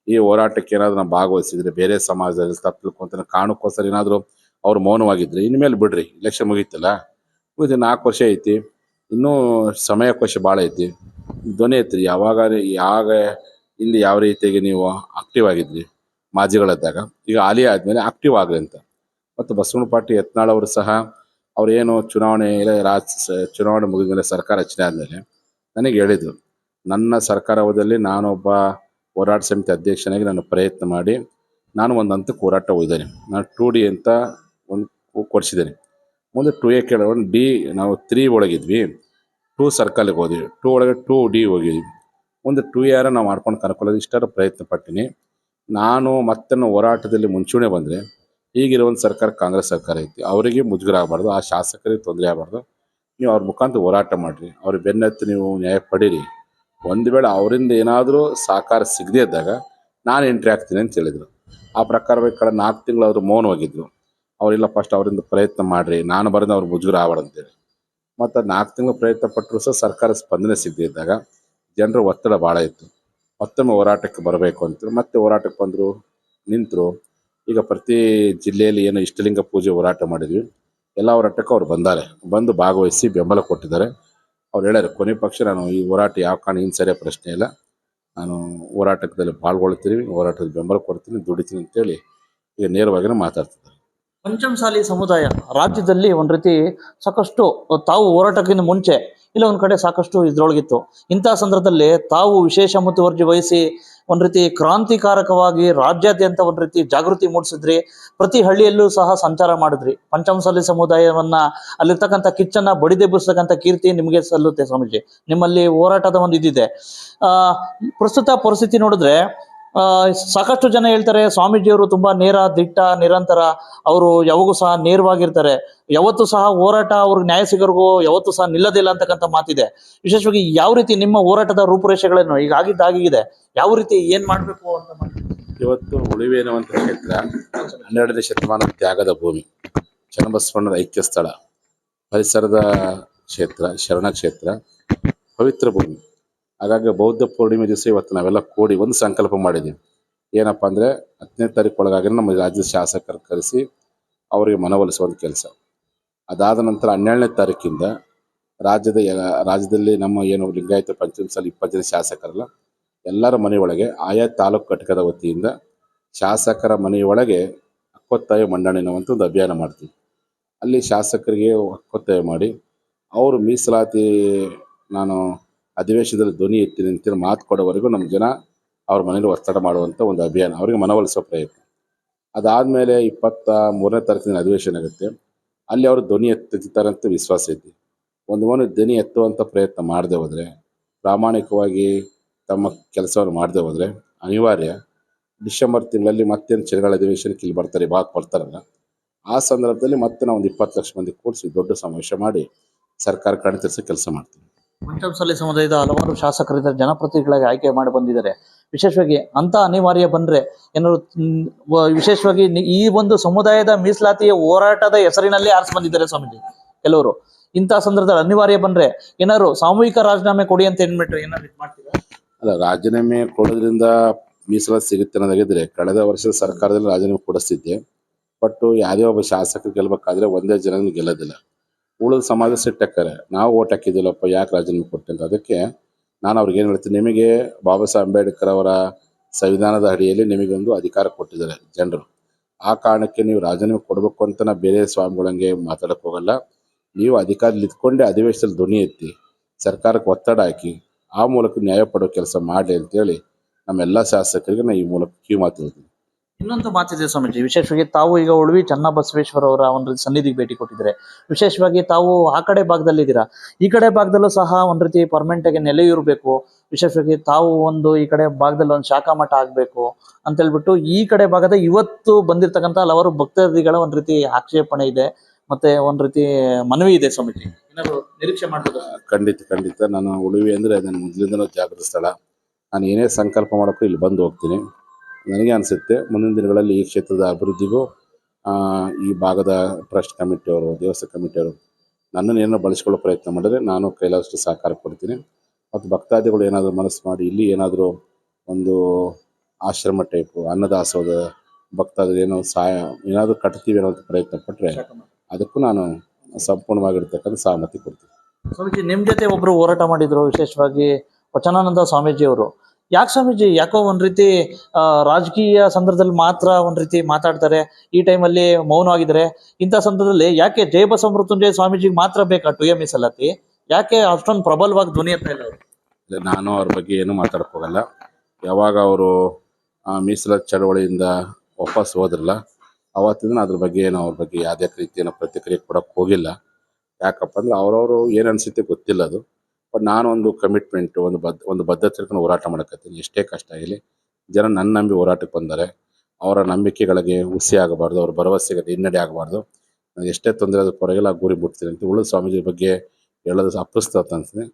S3: ಈ ಹೋರಾಟಕ್ಕೆ ಏನಾದರೂ ನಾವು ಭಾಗವಹಿಸಿದ್ರೆ ಬೇರೆ ಸಮಾಜದಲ್ಲಿ ತಪ್ಪಲ್ಕೊಂತ ಕಾರಣಕ್ಕೋಸ್ಕರ ಏನಾದರೂ ಅವ್ರು ಮೌನವಾಗಿದ್ರೆ ಇನ್ಮೇಲೆ ಬಿಡ್ರಿ ಇಲೆಕ್ಷನ್ ಮುಗೀತಲ್ಲ? ಮುಗಿದು ನಾಲ್ಕು ವರ್ಷ ಐತಿ, ಇನ್ನೂ ಸಮಯಕ್ಕೋಶ ಭಾಳ ಐತಿ. ಧ್ವನಿ ಐತ್ರಿ ಯಾವಾಗ ಯಾವಾಗ ಇಲ್ಲಿ ಯಾವ ರೀತಿಯಾಗಿ ನೀವು ಆಕ್ಟಿವ್ ಆಗಿದ್ರಿ ಮಾಜಿಗಳಿದ್ದಾಗ? ಈಗ ಆಲಿ ಆದಮೇಲೆ ಆಕ್ಟಿವ್ ಆಗಲಿ ಅಂತ. ಮತ್ತು ಬಸವಣ್ಣ ಪಾಟಿ ಯತ್ನಾಳ್ ಅವರು ಸಹ ಅವರೇನು ಚುನಾವಣೆ ಇಲ್ಲ ರಾಜ್ ಚುನಾವಣೆ ಮುಗಿದ ಮೇಲೆ ಸರ್ಕಾರ ರಚನೆ ಆದಮೇಲೆ ನನಗೆ ಹೇಳಿದರು, ನನ್ನ ಸರ್ಕಾರದಲ್ಲಿ ನಾನೊಬ್ಬ ಹೋರಾಟ ಸಮಿತಿ ಅಧ್ಯಕ್ಷನಾಗಿ ನಾನು ಪ್ರಯತ್ನ ಮಾಡಿ ನಾನು ಒಂದು ಹಂತಕ್ಕೆ ಹೋರಾಟ ಹೋಗಿದ್ದೇನೆ. ನಾನು ಟೂ ಡಿ ಅಂತ ಒಂದು ಕೊಡಿಸಿದ್ದೇನೆ. ಮುಂದೆ ಟು ಎ ಕೇಳ ಒಂದು ಡಿ ನಾವು ತ್ರೀ ಒಳಗಿದ್ವಿ. ಟೂ ಸರ್ಕಲ್ಗೆ ಹೋದ್ವಿ. ಟೂ ಒಳಗೆ ಟೂ ಡಿ ಹೋಗಿದ್ವಿ. ಮುಂದೆ ಟೂ ಆರ ನಾವು ಮಾಡ್ಕೊಂಡು ಕರ್ಕೊಳ್ಳೋದು ಇಷ್ಟಾದ್ರು ಪ್ರಯತ್ನ ಪಟ್ಟಿನಿ. ನಾನು ಮತ್ತೆ ಹೋರಾಟದಲ್ಲಿ ಮುಂಚೂಣಿ ಬಂದರೆ ಈಗಿರೋ ಒಂದು ಸರ್ಕಾರ ಕಾಂಗ್ರೆಸ್ ಸರ್ಕಾರ ಐತಿ. ಅವರಿಗೆ ಮುಜುಗರ ಆಗಬಾರ್ದು ಆ ಶಾಸಕರಿಗೆ ತೊಂದರೆ ಆಗಬಾರ್ದು. ನೀವು ಅವ್ರ ಮುಖಾಂತರ ಹೋರಾಟ ಮಾಡಿರಿ. ಅವ್ರ ಬೆನ್ನತ್ತಿ ನೀವು ನ್ಯಾಯ ಪಡೀರಿ. ಒಂದು ವೇಳೆ ಅವರಿಂದ ಏನಾದರೂ ಸಹಕಾರ ಸಿಗದೇ ಇದ್ದಾಗ ನಾನು ಎಂಟ್ರಿ ಆಗ್ತೀನಿ ಅಂತ ಹೇಳಿದರು. ಆ ಪ್ರಕಾರವಾಗಿ ಕಳೆದ ನಾಲ್ಕು ತಿಂಗಳು ಅವರು ಮೌನವಾಗಿದ್ದರು ಅವರಿಲ್ಲ ಫಸ್ಟ್ ಅವರಿಂದ ಪ್ರಯತ್ನ ಮಾಡಿರಿ, ನಾನು ಬರೆದ ಅವ್ರು ಮುಜುಗರ ಆಗಬಾರ್ದು ಅಂತೇಳಿ. ಮತ್ತು ನಾಲ್ಕು ತಿಂಗಳು ಪ್ರಯತ್ನ ಪಟ್ಟರು ಸಹ ಸರ್ಕಾರ ಸ್ಪಂದನೆ ಸಿಗದೇ ಇದ್ದಾಗ ಜನರ ಒತ್ತಡ ಭಾಳ ಇತ್ತು. ಮತ್ತೊಮ್ಮೆ ಹೋರಾಟಕ್ಕೆ ಬರಬೇಕು ಅಂತೇಳಿ ಮತ್ತೆ ಹೋರಾಟಕ್ಕೆ ಬಂದರು, ನಿಂತರು. ಈಗ ಪ್ರತಿ ಜಿಲ್ಲೆಯಲ್ಲಿ ಏನು ಇಷ್ಟಲಿಂಗ ಪೂಜೆ ಹೋರಾಟ ಮಾಡಿದ್ವಿ. ಎಲ್ಲ ಹೋರಾಟಕ್ಕೂ ಅವ್ರು ಬಂದಾರೆ. ಬಂದು ಭಾಗವಹಿಸಿ ಬೆಂಬಲ ಕೊಟ್ಟಿದ್ದಾರೆ. ಅವ್ರು ಹೇಳ್ಯಾರ, ಕೊನೆ ಪಕ್ಷ ನಾನು ಈ ಹೋರಾಟ ಯಾವ ಕಾರಣ ಏನು ಸರಿಯ ಪ್ರಶ್ನೆ ಇಲ್ಲ. ನಾನು ಹೋರಾಟದಲ್ಲಿ ಪಾಲ್ಗೊಳ್ತೀನಿ, ಹೋರಾಟದ ಬೆಂಬಲ ಕೊಡ್ತೀನಿ, ದುಡಿತೀನಿ ಅಂತೇಳಿ ಈಗ ನೇರವಾಗಿನೇ ಮಾತಾಡ್ತಿದ್ದಾರೆ.
S2: ಪಂಚಮಸಾಲಿ ಸಮುದಾಯ ರಾಜ್ಯದಲ್ಲಿ ಒಂದು ರೀತಿ ಸಾಕಷ್ಟು ತಾವು ಹೋರಾಟಕ್ಕಿಂತ ಮುಂಚೆ ಇಲ್ಲ ಒಂದು ಕಡೆ ಸಾಕಷ್ಟು ಇದ್ರೊಳಗಿತ್ತು. ಇಂತಹ ಸಂದರ್ಭದಲ್ಲಿ ತಾವು ವಿಶೇಷ ಮುತುವರ್ಜಿ ವಹಿಸಿ ಒಂದ್ ರೀತಿ ಕ್ರಾಂತಿಕಾರಕವಾಗಿ ರಾಜ್ಯಾದ್ಯಂತ ಒಂದ್ ರೀತಿ ಜಾಗೃತಿ ಮೂಡಿಸಿದ್ರಿ. ಪ್ರತಿ ಹಳ್ಳಿಯಲ್ಲೂ ಸಹ ಸಂಚಾರ ಮಾಡಿದ್ರಿ. ಪಂಚಮಸಾಲಿ ಸಮುದಾಯವನ್ನ ಅಲ್ಲಿರ್ತಕ್ಕಂಥ ಕಿಚ್ಚನ್ನ ಬಡಿದೆಬ್ಬಿಸ್ತಕ್ಕಂಥ ಕೀರ್ತಿ ನಿಮಗೆ ಸಲ್ಲುತ್ತೆ ಸ್ವಾಮೀಜಿ. ನಿಮ್ಮಲ್ಲಿ ಹೋರಾಟದ ಒಂದು ಇದಿದೆ. ಆ, ಪ್ರಸ್ತುತ ಪರಿಸ್ಥಿತಿ ನೋಡಿದ್ರೆ ಸಾಕಷ್ಟು ಜನ ಹೇಳ್ತಾರೆ, ಸ್ವಾಮೀಜಿಯವರು ತುಂಬಾ ನೇರ, ದಿಟ್ಟ, ನಿರಂತರ, ಅವರು ಯಾವಾಗೂ ಸಹ ನೇರವಾಗಿರ್ತಾರೆ. ಯಾವತ್ತು ಸಹ ಹೋರಾಟ ಅವ್ರಿಗೆ ನ್ಯಾಯ ಸಿಗೋರ್ಗೂ, ಯಾವತ್ತು ಸಹ ನಿಲ್ಲದಿಲ್ಲ ಅಂತಕ್ಕಂಥ ಮಾತಿದೆ. ವಿಶೇಷವಾಗಿ ಯಾವ ರೀತಿ ನಿಮ್ಮ ಹೋರಾಟದ ರೂಪುರೇಷೆಗಳನ್ನು ಈಗ ಆಗಿದ್ದ ಆಗಿದೆ ಯಾವ ರೀತಿ ಏನ್ ಮಾಡ್ಬೇಕು ಅಂತ
S3: ಇವತ್ತು ಉಳಿವೇನು ಅಂತ ಕ್ಷೇತ್ರ ಹನ್ನೆರಡನೇ ಶತಮಾನ ತ್ಯಾಗದ ಭೂಮಿ ಚನ್ನಬಸವಣ್ಣದ ಐಕ್ಯ ಸ್ಥಳ ಪರಿಸರದ ಕ್ಷೇತ್ರ, ಶರಣ ಕ್ಷೇತ್ರ, ಪವಿತ್ರ ಭೂಮಿ. ಹಾಗಾಗಿ ಬೌದ್ಧ ಪೂರ್ಣಿಮೆ ದಿವಸ ಇವತ್ತು ನಾವೆಲ್ಲ ಕೂಡಿ ಒಂದು ಸಂಕಲ್ಪ ಮಾಡಿದ್ದೀವಿ. ಏನಪ್ಪ ಅಂದರೆ ಹತ್ತನೇ ತಾರೀಕು ನಮ್ಮ ರಾಜ್ಯದ ಶಾಸಕರು ಕರೆಸಿ ಅವರಿಗೆ ಮನವೊಲಿಸುವಂಥ ಕೆಲಸ. ಅದಾದ ನಂತರ ಹನ್ನೆರಡನೇ ತಾರೀಕಿಂದ ರಾಜ್ಯದ ರಾಜ್ಯದಲ್ಲಿ ನಮ್ಮ ಏನು ಲಿಂಗಾಯತ ಪಂಚಮಸಾಲಿ ಇಪ್ಪತ್ತು ಜನ ಶಾಸಕರಲ್ಲ, ಎಲ್ಲರ ಮನೆಯೊಳಗೆ ಆಯಾ ತಾಲೂಕು ಘಟಕದ ವತಿಯಿಂದ ಶಾಸಕರ ಮನೆಯೊಳಗೆ ಹಕ್ಕೊತ್ತಾಯ ಮಂಡನೆ ಅನ್ನುವಂಥ ಒಂದು ಅಭಿಯಾನ ಮಾಡ್ತೀವಿ. ಅಲ್ಲಿ ಶಾಸಕರಿಗೆ ಹಕ್ಕೊತ್ತಾಯ ಮಾಡಿ ಅವರು ಮೀಸಲಾತಿ ನಾನು ಅಧಿವೇಶನದಲ್ಲಿ ಧ್ವನಿ ಎತ್ತಿ ನಿಂತಿರೋ ಮಾತು ಕೊಡೋವರೆಗೂ ನಮ್ಮ ಜನ ಅವ್ರ ಮನೇಲಿ ಒತ್ತಡ ಮಾಡುವಂಥ ಒಂದು ಅಭಿಯಾನ. ಅವರಿಗೆ ಮನವೊಲಿಸೋ ಪ್ರಯತ್ನ. ಅದಾದಮೇಲೆ ಇಪ್ಪತ್ತ ಮೂರನೇ ತಾರೀಕಿನ ಅಧಿವೇಶನ ಆಗುತ್ತೆ. ಅಲ್ಲಿ ಅವರು ಧ್ವನಿ ಎತ್ತಿದ್ದಾರೆ ಅಂತ ವಿಶ್ವಾಸ ಐತಿ ಒಂದು ಮನೆ ಧ್ವನಿ ಎತ್ತುವಂಥ ಪ್ರಯತ್ನ ಮಾಡದೆ ಹೋದರೆ, ಪ್ರಾಮಾಣಿಕವಾಗಿ ತಮ್ಮ ಕೆಲಸವನ್ನು ಮಾಡದೆ ಹೋದರೆ ಅನಿವಾರ್ಯ, ಡಿಸೆಂಬರ್ ತಿಂಗಳಲ್ಲಿ ಮತ್ತೇನು ಚಳಿಗಾಲ ಅಧಿವೇಶನಕ್ಕೆ ಇಲ್ಲಿ ಬರ್ತಾರೆ ಭಾಗ ಬರ್ತಾರಲ್ಲ ಆ ಸಂದರ್ಭದಲ್ಲಿ ಮತ್ತೆ ನಾವು ಒಂದು ಇಪ್ಪತ್ತು ಲಕ್ಷ ಮಂದಿ ಕೂಡಿಸಿ ದೊಡ್ಡ ಸಮಾವೇಶ ಮಾಡಿ ಸರ್ಕಾರ ಕಣ್ತರಿಸೋ ಕೆಲಸ ಮಾಡ್ತೀವಿ.
S2: ಪಂಚಮಸಾಲಿ ಸಮುದಾಯದ ಹಲವಾರು ಶಾಸಕರಿದ್ದಾರೆ, ಜನಪ್ರತಿನಿಧಿಗಳಾಗಿ ಆಯ್ಕೆ ಮಾಡಿ ಬಂದಿದ್ದಾರೆ. ವಿಶೇಷವಾಗಿ ಅಂತ ಅನಿವಾರ್ಯ ಬಂದ್ರೆ ಏನಾದ್ರು ವಿಶೇಷವಾಗಿ ಈ ಒಂದು ಸಮುದಾಯದ ಮೀಸಲಾತಿಯ ಹೋರಾಟದ ಹೆಸರಿನಲ್ಲಿ ಆರಿಸಿ ಬಂದಿದ್ದಾರೆ ಸ್ವಾಮೀಜಿ, ಕೆಲವರು. ಇಂತಹ ಸಂದರ್ಭದಲ್ಲಿ ಅನಿವಾರ್ಯ ಬಂದ್ರೆ ಏನಾದ್ರು ಸಾಮೂಹಿಕ ರಾಜೀನಾಮೆ ಕೊಡಿ ಅಂತ ಏನ್ಬಿಟ್ರೆ ಏನಾದ್ರು ಮಾಡ್ತೀರಾ?
S3: ಅಲ್ಲ, ರಾಜೀನಾಮೆ ಕೊಡೋದ್ರಿಂದ ಮೀಸಲಾತಿ ಸಿಗುತ್ತೆ ಅನ್ನೋದಾಗಿದ್ರೆ ಕಳೆದ ವರ್ಷದ ಸರ್ಕಾರದಲ್ಲಿ ರಾಜೀನಾಮೆ ಕೊಡಿಸ್ತಿದ್ದೆ. ಬಟ್ ಯಾವುದೇ ಒಬ್ಬ ಶಾಸಕರು ಗೆಲ್ಬೇಕಾದ್ರೆ ಒಂದೇ ಜನ ಗೆಲ್ಲೋದಿಲ್ಲ. ಉಳಿದ ಸಮಾಜ ಸಿಟ್ಟಕ್ಕಾರೆ. ನಾವು ಓಟ್ ಹಾಕಿದ್ದಿಲ್ಲಪ್ಪ, ಯಾಕೆ ರಾಜೀನಾಮೆ ಕೊಟ್ಟೆ ಅಂತ ಅದಕ್ಕೆ ನಾನು ಅವ್ರಿಗೆ ಏನು ಹೇಳ್ತೀನಿ, ನಿಮಗೆ ಬಾಬಾ ಸಾಹೇಬ್ ಅಂಬೇಡ್ಕರ್ ಅವರ ಸಂವಿಧಾನದ ಅಡಿಯಲ್ಲಿ ನಿಮಗೊಂದು ಅಧಿಕಾರ ಕೊಟ್ಟಿದ್ದಾರೆ ಜನರು. ಆ ಕಾರಣಕ್ಕೆ ನೀವು ರಾಜೀನಾಮೆ ಕೊಡಬೇಕು ಅಂತ ನಾ ಬೇರೆ ಸ್ವಾಮಿಗಳಂಗೆ ಮಾತಾಡಕ್ಕೆ ಹೋಗಲ್ಲ. ನೀವು ಅಧಿಕಾರದಲ್ಲಿ ಇದ್ಕೊಂಡೇ ಅಧಿವೇಶನದಲ್ಲಿ ಧ್ವನಿ ಎತ್ತಿ, ಸರ್ಕಾರಕ್ಕೆ ಒತ್ತಡ ಹಾಕಿ, ಆ ಮೂಲಕ ನ್ಯಾಯ ಪಡೋ ಕೆಲಸ ಮಾಡಲಿ ಅಂತೇಳಿ ನಮ್ಮೆಲ್ಲ ಶಾಸಕರಿಗೆ ನಾನು ಈ ಮೂಲಕ ಕಿವಿ ಮಾತು ಹೇಳ್ತೀನಿ.
S2: ಇನ್ನೊಂದು ಮಾತಿದೆ ಸ್ವಾಮೀಜಿ. ವಿಶೇಷವಾಗಿ ತಾವು ಈಗ ಉಳುವಿ ಚನ್ನಬಸವೇಶ್ವರ ಅವರ ಒಂದು ಸನ್ನಿಧಿಗೆ ಭೇಟಿ ಕೊಟ್ಟಿದ್ರೆ, ವಿಶೇಷವಾಗಿ ತಾವು ಆ ಕಡೆ ಭಾಗದಲ್ಲಿ ಇದ್ದೀರಾ? ಈ ಕಡೆ ಭಾಗದಲ್ಲೂ ಸಹ ಒಂದ್ ರೀತಿ ಪರ್ಮನೆಂಟ್ ಆಗಿ ನೆಲೆಯೂರ್ಬೇಕು ವಿಶೇಷವಾಗಿ ತಾವು ಒಂದು ಈ ಕಡೆ ಭಾಗದಲ್ಲಿ ಒಂದು ಶಾಖಾ ಮಠ ಆಗ್ಬೇಕು ಅಂತ ಹೇಳ್ಬಿಟ್ಟು ಈ ಕಡೆ ಭಾಗದ ಇವತ್ತು ಬಂದಿರತಕ್ಕಂತ ಹಲವಾರು ಭಕ್ತಾದಿಗಳ ಒಂದ್ ರೀತಿ ಆಕ್ಷೇಪಣೆ ಇದೆ ಮತ್ತೆ ಒಂದ್ ರೀತಿ ಮನವಿ ಇದೆ ಸ್ವಾಮೀಜಿ. ಏನಾದ್ರು ನಿರೀಕ್ಷೆ ಮಾಡ್ತಾರೆ
S3: ಖಂಡಿತ ಖಂಡಿತ. ನಾನು ಉಳುವಿ ಅಂದ್ರೆ ನನ್ನ ಮೊದಲಿಂದನೂ ಜಾಗೃತ ಸ್ಥಳ. ನಾನು ಏನೇ ಸಂಕಲ್ಪ ಮಾಡೋಕ್ಕೂ ಇಲ್ಲಿ ಬಂದು ಹೋಗ್ತೀನಿ. ನನಗೆ ಅನಿಸುತ್ತೆ ಮುಂದಿನ ದಿನಗಳಲ್ಲಿ ಈ ಕ್ಷೇತ್ರದ ಅಭಿವೃದ್ಧಿಗೂ ಈ ಭಾಗದ ಟ್ರಸ್ಟ್ ಕಮಿಟಿಯವರು ದೇವಸ್ಥಾನ ಕಮಿಟಿಯವರು ನನ್ನನ್ನು ಏನೋ ಬಳಸ್ಕೊಳ್ಳೋ ಪ್ರಯತ್ನ ಮಾಡಿದ್ರೆ ನಾನು ಕೈಲಾದಷ್ಟು ಸಹಕಾರ ಕೊಡ್ತೀನಿ. ಮತ್ತು ಭಕ್ತಾದಿಗಳು ಏನಾದರೂ ಮನಸ್ಸು ಮಾಡಿ ಇಲ್ಲಿ ಏನಾದರೂ ಒಂದು ಆಶ್ರಮ ಟೈಪು ಅನ್ನದಾಸೋದ ಭಕ್ತಾದಿಗಳು ಏನೋ ಸಹಾಯ ಏನಾದರೂ ಕಟ್ತೀವಿ ಅನ್ನೋ ಪ್ರಯತ್ನ ಪಟ್ಟರೆ ಅದಕ್ಕೂ ನಾನು ಸಂಪೂರ್ಣವಾಗಿರ್ತಕ್ಕಂಥ ಸಹಮತಿ ಕೊಡ್ತೀನಿ.
S2: ಸ್ವಾಮೀಜಿ ನಿಮ್ಮ ಜೊತೆ ಒಬ್ರು ಹೋರಾಟ ಮಾಡಿದರು ವಿಶೇಷವಾಗಿ ವಚನಾನಂದ ಸ್ವಾಮೀಜಿ ಅವರು ಯಾಕೆ ಸ್ವಾಮೀಜಿ? ಯಾಕೋ ಒಂದ್ ರೀತಿ ರಾಜಕೀಯ ಸಂದರ್ಭದಲ್ಲಿ ಮಾತ್ರ ಒಂದ್ ರೀತಿ ಮಾತಾಡ್ತಾರೆ. ಈ ಟೈಮಲ್ಲಿ ಮೌನವಾಗಿದ್ದಾರೆ. ಇಂಥ ಸಂದರ್ಭದಲ್ಲಿ ಯಾಕೆ ಜಯಬಸವ ಮೃತ್ಯುಂಜಯ ಸ್ವಾಮೀಜಿಗೆ ಮಾತ್ರ ಬೇಕಾ ಟು ಎ ಮೀಸಲಾತಿ ಯಾಕೆ ಅಷ್ಟೊಂದು ಪ್ರಬಲವಾಗಿ ಧ್ವನಿ ಅಂತ ಇಲ್ಲ
S3: ನಾನು ಅವ್ರ ಬಗ್ಗೆ ಏನು ಮಾತಾಡಕ್ಕೆ ಹೋಗಲ್ಲ. ಯಾವಾಗ ಅವರು ಮೀಸಲಾತಿ ಚಳವಳಿಯಿಂದ ವಾಪಸ್ ಹೋದ್ರಲ್ಲ, ಅವತ್ತಿಂದ ಅದ್ರ ಬಗ್ಗೆ ಏನು ಅವ್ರ ಬಗ್ಗೆ ಯಾವುದೇ ರೀತಿಯ ಪ್ರತಿಕ್ರಿಯೆ ಕೊಡಕ್ಕೆ ಹೋಗಿಲ್ಲ. ಯಾಕಪ್ಪ ಅಂದ್ರೆ ಅವ್ರವರು ಏನು ಅನಿಸುತ್ತೆ ಗೊತ್ತಿಲ್ಲ ಅದು. ಬಟ್ ನಾನು ಒಂದು ಕಮಿಟ್ಮೆಂಟ್ ಒಂದು ಬದ್ ಒಂದು ಬದ್ಧತೆ ಹೋರಾಟ ಮಾಡಕತ್ತೀನಿ. ಎಷ್ಟೇ ಕಷ್ಟ ಆಗಲಿ, ಜನ ನನ್ನ ನಂಬಿ ಹೋರಾಟಕ್ಕೆ ಬಂದರೆ, ಅವರ ನಂಬಿಕೆಗಳಿಗೆ ಹುಸಿ ಆಗಬಾರ್ದು, ಅವ್ರ ಭರವಸೆಗೆ ಹಿನ್ನಡೆ ಆಗಬಾರ್ದು. ನನಗೆ ಎಷ್ಟೇ ತೊಂದರೆ ಅದು ಪರವಾಗಿಲ್ಲ ಗುರಿ ಮುಟ್ತೀನಿ ಅಂತ ಉಳಿದ ಸ್ವಾಮೀಜಿ ಬಗ್ಗೆ ಹೇಳೋದು ಅಪ್ಪಿಸ್ತದೆ ಅನ್ಸಿದೆ.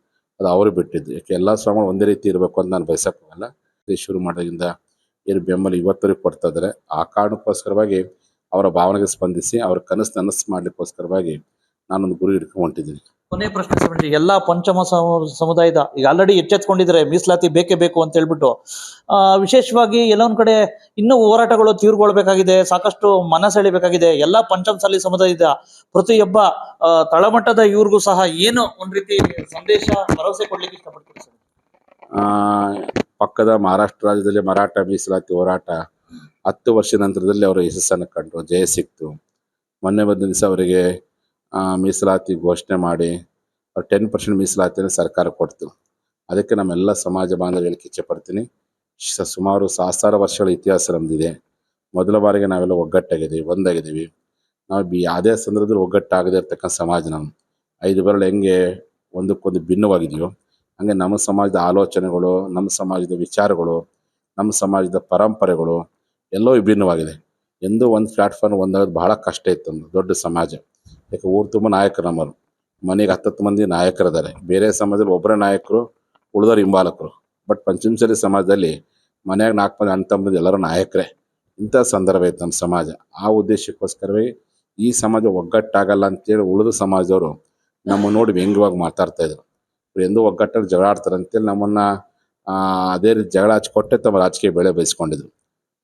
S3: ಅದು ಅವರು ಬಿಟ್ಟಿದ್ದು. ಯಾಕೆ ಎಲ್ಲ ಸ್ವಾಮಿಗಳು ಒಂದೇ ರೀತಿ ಇರಬೇಕು ಅಂತ ನಾನು ಬಯಸೋಕ್ಕಾಗಲ್ಲ ಇದು ಶುರು ಮಾಡೋದ್ರಿಂದ ಏನು ಬೆಂಬಲ ಇವತ್ತರಿಗೆ ಕೊಡ್ತಾ ಆ ಕಾರಣಕ್ಕೋಸ್ಕರವಾಗಿ ಅವರ ಭಾವನೆಗೆ ಸ್ಪಂದಿಸಿ, ಅವ್ರ ಕನಸು ನನಸು ಮಾಡ್ಲಿಕ್ಕೋಸ್ಕರವಾಗಿ ನಾನೊಂದು ಗುರಿ ಇಟ್ಕೊಂಡು ಹೊಂಟಿದ್ದೀನಿ
S2: ಕೊನೆ ಪ್ರಶ್ನೆ ಸ್ವಾಮೀಜಿ ಎಲ್ಲಾ ಪಂಚಮ ಸಮ- ಸಮುದಾಯದ ಈಗ ಆಲ್ರೆಡಿ ಎಚ್ಚೆತ್ಕೊಂಡಿದ್ರೆ ಮೀಸಲಾತಿ ಬೇಕೇ ಬೇಕು ಅಂತ ಹೇಳ್ಬಿಟ್ಟು ಆ ವಿಶೇಷವಾಗಿ ಎಲ್ಲೊಂದ್ ಕಡೆ ಇನ್ನೂ ಹೋರಾಟಗಳು ತೀವ್ರಗೊಳ್ಬೇಕಾಗಿದೆ ಸಾಕಷ್ಟು ಮನ ಸೆಳಿಬೇಕಾಗಿದೆ ಎಲ್ಲಾ ಪಂಚಮಸಾಲಿ ಸಮುದಾಯದ ಪ್ರತಿಯೊಬ್ಬ ತಳಮಟ್ಟದ ಇವ್ರಿಗೂ ಸಹ ಏನು ಒಂದ್ ರೀತಿ ಸಂದೇಶ ಭರವಸೆ ಕೊಡ್ಲಿಕ್ಕೆ ಇಷ್ಟಪಡ್ತೀರಿ ಸರ್?
S3: ಆ, ಪಕ್ಕದ ಮಹಾರಾಷ್ಟ್ರ ರಾಜ್ಯದಲ್ಲಿ ಮರಾಠ ಮೀಸಲಾತಿ ಹೋರಾಟ ಹತ್ತು ವರ್ಷದ ನಂತರದಲ್ಲಿ ಅವರ ಯಶಸ್ಸನ್ನು ಕಂಡು ಜಯ ಸಿಕ್ತು. ಮೊನ್ನೆ ಬಂದ ದಿವಸ ಅವರಿಗೆ ಮೀಸಲಾತಿ ಘೋಷಣೆ ಮಾಡಿ ಟೆನ್ ಪರ್ಸೆಂಟ್ ಮೀಸಲಾತಿಯನ್ನು ಸರ್ಕಾರ ಕೊಡ್ತು. ಅದಕ್ಕೆ ನಮ್ಮೆಲ್ಲ ಸಮಾಜ ಬಾಂಧವ್ಯಕ್ಕೆ ಇಚ್ಛೆಪಡ್ತೀನಿ ಸುಮಾರು ಸಹಸ್ರಾರು ವರ್ಷಗಳ ಇತಿಹಾಸ ನಮ್ದಿದೆ. ಮೊದಲ ಬಾರಿಗೆ ನಾವೆಲ್ಲ ಒಗ್ಗಟ್ಟಾಗಿದ್ದೀವಿ, ಒಂದಾಗಿದ್ದೀವಿ. ನಾವು ಬಿ, ಯಾವುದೇ ಸಂದರ್ಭದಲ್ಲಿ ಒಗ್ಗಟ್ಟಾಗದೇ ಇರ್ತಕ್ಕಂಥ ಸಮಾಜ ನಾವು. ಐದು ಬೆರಳು ಹೆಂಗೆ ಒಂದಕ್ಕೊಂದು ಭಿನ್ನವಾಗಿದೆಯೋ ಹಂಗೆ ನಮ್ಮ ಸಮಾಜದ ಆಲೋಚನೆಗಳು, ನಮ್ಮ ಸಮಾಜದ ವಿಚಾರಗಳು, ನಮ್ಮ ಸಮಾಜದ ಪರಂಪರೆಗಳು ಎಲ್ಲೋ ವಿಭಿನ್ನವಾಗಿದೆ. ಎಂದೂ ಒಂದು ಪ್ಲಾಟ್ಫಾರ್ಮ್ ಒಂದಾಗೋದು ಬಹಳ ಕಷ್ಟ ಇತ್ತು ದೊಡ್ಡ ಸಮಾಜ. ಯಾಕೆ ಊರು ತುಂಬ ನಾಯಕರು ನಮ್ಮವರು. ಮನೆಗೆ ಹತ್ತತ್ತು ಮಂದಿ ನಾಯಕರಿದ್ದಾರೆ. ಬೇರೆ ಸಮಾಜದಲ್ಲಿ ಒಬ್ಬರೇ ನಾಯಕರು, ಉಳಿದವ್ರು ಹಿಂಬಾಲಕರು. ಬಟ್ ಪಂಚಮಸಾಲಿ ಸಮಾಜದಲ್ಲಿ ಮನೆಯಾಗ ನಾಲ್ಕು ಮಂದಿ, ಅಣ್ಣ ತಮ್ಮಂದು ಎಲ್ಲರೂ ನಾಯಕರೇ. ಇಂಥ ಸಂದರ್ಭ ಇತ್ತು ನಮ್ಮ ಸಮಾಜ. ಆ ಉದ್ದೇಶಕ್ಕೋಸ್ಕರವೇ ಈ ಸಮಾಜ ಒಗ್ಗಟ್ಟಾಗಲ್ಲ ಅಂತೇಳಿ ಉಳಿದ ಸಮಾಜದವರು ನಮ್ಮನ್ನು ನೋಡಿ ವ್ಯಂಗ್ಯವಾಗಿ ಮಾತಾಡ್ತಾ ಇದ್ರು. ಇವ್ರು ಎಂದೂ ಒಗ್ಗಟ್ಟಲ್ಲಿ ಜಗಳ ಆಡ್ತಾರೆ ಅಂತೇಳಿ ನಮ್ಮನ್ನು ಅದೇ ರೀತಿ ಜಗಳ ಹಚ್ಕೊಟ್ಟೆ ತಮ್ಮ ರಾಜಕೀಯ ಬೆಳೆ ಬಯಸ್ಕೊಂಡಿದ್ರು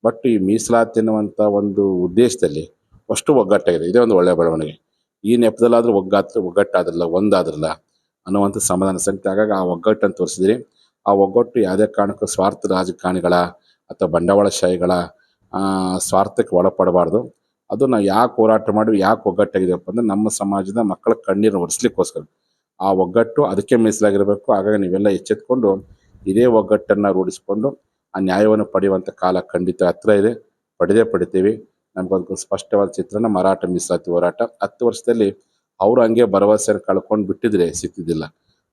S3: ಬಟ್ ಈ ಮೀಸಲಾತಿ ಅನ್ನುವಂಥ ಒಂದು ಉದ್ದೇಶದಲ್ಲಿ ಅಷ್ಟು ಒಗ್ಗಟ್ಟಾಗಿದೆ. ಇದೇ ಒಂದು ಒಳ್ಳೆಯ ಬೆಳವಣಿಗೆ. ಈ ನೆಪದಲ್ಲಾದ್ರೂ ಒಗ್ಗಾತ್ರ ಒಗ್ಗಟ್ಟಾದ್ರಲ್ಲ, ಒಂದಾದ್ರಲ್ಲ ಅನ್ನುವಂಥ ಸಮಾಧಾನ ಸಂಖ್ಯೆ ಹಾಗಾಗಿ ಆ ಒಗ್ಗಟ್ಟನ್ನು ತೋರಿಸಿದ್ರಿ. ಆ ಒಗ್ಗಟ್ಟು ಯಾವುದೇ ಕಾರಣಕ್ಕೂ ಸ್ವಾರ್ಥ ರಾಜಕಾರಣಿಗಳ ಅಥವಾ ಬಂಡವಾಳಶಾಹಿಗಳ ಸ್ವಾರ್ಥಕ್ಕೆ ಒಳಪಡಬಾರ್ದು. ಅದು ನಾವು ಯಾಕೆ ಹೋರಾಟ ಮಾಡಿ ಯಾಕೆ ಒಗ್ಗಟ್ಟಾಗಿದೆಯಪ್ಪ ಅಂದ್ರೆ ನಮ್ಮ ಸಮಾಜದ ಮಕ್ಕಳ ಕಣ್ಣೀರನ್ನು ಒರೆಸ್ಲಿಕ್ಕೋಸ್ಕರ. ಆ ಒಗ್ಗಟ್ಟು ಅದಕ್ಕೆ ಮೀಸಲಾಗಿರಬೇಕು. ಹಾಗಾಗಿ ನೀವೆಲ್ಲ ಎಚ್ಚೆತ್ಕೊಂಡು ಇದೇ ಒಗ್ಗಟ್ಟನ್ನು ರೂಢಿಸಿಕೊಂಡು ಆ ನ್ಯಾಯವನ್ನು ಪಡೆಯುವಂಥ ಕಾಲ ಖಂಡಿತ ಹತ್ರ ಇದೆ. ಪಡೆದೇ ಪಡಿತೀವಿ. ನಮಗೊಂದು ಸ್ಪಷ್ಟವಾದ ಚಿತ್ರಣ ಮರಾಠ ಮೀಸಲಾತಿ ಹೋರಾಟ. ಹತ್ತು ವರ್ಷದಲ್ಲಿ ಅವರು ಹಂಗೆ ಭರವಸೆಯನ್ನು ಕಳ್ಕೊಂಡು ಬಿಟ್ಟಿದ್ರೆ ಸಿಕ್ಕಿದ್ದಿಲ್ಲ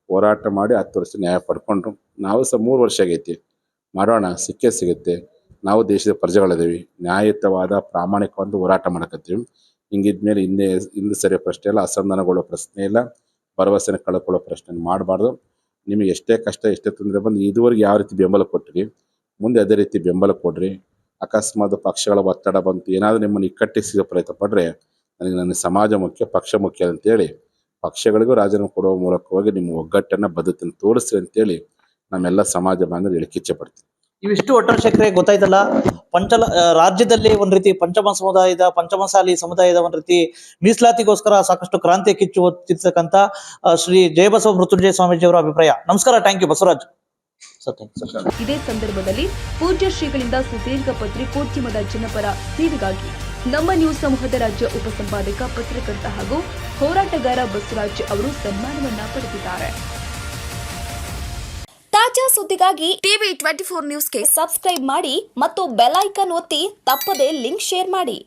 S3: ಹೋರಾಟ ಮಾಡಿ ಹತ್ತು ವರ್ಷ ನ್ಯಾಯ ಪಡ್ಕೊಂಡ್ರು. ನಾವು ಸಹ ಮೂರು ವರ್ಷ ಆಗೈತಿ. ಮಾಡೋಣ ಸಿಕ್ಕೇ ಸಿಗುತ್ತೆ. ನಾವು ದೇಶದ ಪ್ರಜೆಗಳಿದ್ದೀವಿ ನ್ಯಾಯಯುತವಾದ ಪ್ರಾಮಾಣಿಕವಾದ ಹೋರಾಟ ಮಾಡಕತ್ತೀವಿ. ಹಿಂಗಿದ್ಮೇಲೆ ಹಿಂದೆ ಹಿಂದೆ ಸರಿ ಪ್ರಶ್ನೆ ಇಲ್ಲ ಅಸಮಾಧಾನಗೊಳ್ಳೋ ಪ್ರಶ್ನೆ ಇಲ್ಲ. ಭರವಸೆನ ಕಳ್ಕೊಳ್ಳೋ ಪ್ರಶ್ನೆ ಮಾಡಬಾರ್ದು. ನಿಮಗೆ ಎಷ್ಟೇ ಕಷ್ಟ, ಎಷ್ಟೇ ತೊಂದರೆ ಬಂದು ಇದುವರೆಗೆ ಯಾವ ರೀತಿ ಬೆಂಬಲ ಕೊಟ್ಟಿರಿ, ಮುಂದೆ ಅದೇ ರೀತಿ ಬೆಂಬಲ ಕೊಡ್ರಿ. ಅಕಸ್ಮಾತ್ ಪಕ್ಷಗಳ ಒತ್ತಡ ಬಂತು, ಏನಾದರೂ ನಿಮ್ಮನ್ನು ಇಕ್ಕಟ್ಟಿಸಿದ ಪ್ರಯತ್ನ ಪಡ್ರೆ ನನಗೆ ನನ್ನ ಸಮಾಜ ಮುಖ್ಯ, ಪಕ್ಷ ಮುಖ್ಯ ಅಂತೇಳಿ ಪಕ್ಷಗಳಿಗೂ ರಾಜೀನಾಮೆ ಕೊಡುವ ಮೂಲಕವಾಗಿ ನಿಮ್ಮ ಒಗ್ಗಟ್ಟನ್ನ ಬದ್ಧತೆಯನ್ನು ತೋರಿಸ್ರಿ ಅಂತೇಳಿ ನಮ್ಮೆಲ್ಲ ಸಮಾಜ ಬಾಂಧವರು ಹೇಳಿಕೆ ಪಡ್ತೀವಿ
S2: ಇವಿಷ್ಟು ಒಟ್ಟಾರೆ ಶೇಖರೆ ಗೊತ್ತಾಯ್ತಲ್ಲ? ಪಂಚಲ ರಾಜ್ಯದಲ್ಲಿ ಒಂದ್ ರೀತಿ ಪಂಚಮ ಸಮುದಾಯದ, ಪಂಚಮಸಾಲಿ ಸಮುದಾಯದ ಒಂದ್ ರೀತಿ ಮೀಸಲಾತಿಗೋಸ್ಕರ ಸಾಕಷ್ಟು ಕ್ರಾಂತಿ ಕಿಚ್ಚು ಹೊತ್ತಿರ್ತಕ್ಕಂಥ ಶ್ರೀ ಜಯಬಸವ ಮೃತ್ಯುಂಜಯ ಸ್ವಾಮೀಜಿ ಅವರ ಅಭಿಪ್ರಾಯ. ನಮಸ್ಕಾರ ಥ್ಯಾಂಕ್ ಯು ಬಸವರಾಜ್.
S1: ಇದೇ ಸಂದರ್ಭದಲ್ಲಿ ಪೂಜ್ಯ ಶ್ರೀಗಳಿಂದ ಸುದೀರ್ಘ ಪತ್ರಿಕೋದ್ಯಮದ ಜನಪರ ಸೇವೆಗಾಗಿ ನಮ್ಮ ನ್ಯೂಸ್ ಸಮೂಹದ ರಾಜ್ಯ ಉಪಸಂಪಾದಕ ಪತ್ರಕರ್ತ ಹಾಗೂ ಹೋರಾಟಗಾರ ಬಸವರಾಜ್ ಅವರು ಸನ್ಮಾನವನ್ನ ಪಡೆದಿದ್ದಾರೆ.
S4: ತಾಜಾ ಸುದ್ದಿಗಾಗಿ ಟಿವಿ ಟ್ವೆಂಟಿ ಫೋರ್ ನ್ಯೂಸ್ಗೆ ಸಬ್ಸ್ಕ್ರೈಬ್ ಮಾಡಿ ಮತ್ತು ಬೆಲ್ ಐಕನ್ ಒತ್ತಿ ತಪ್ಪದೇ ಲಿಂಕ್ ಶೇರ್ ಮಾಡಿ.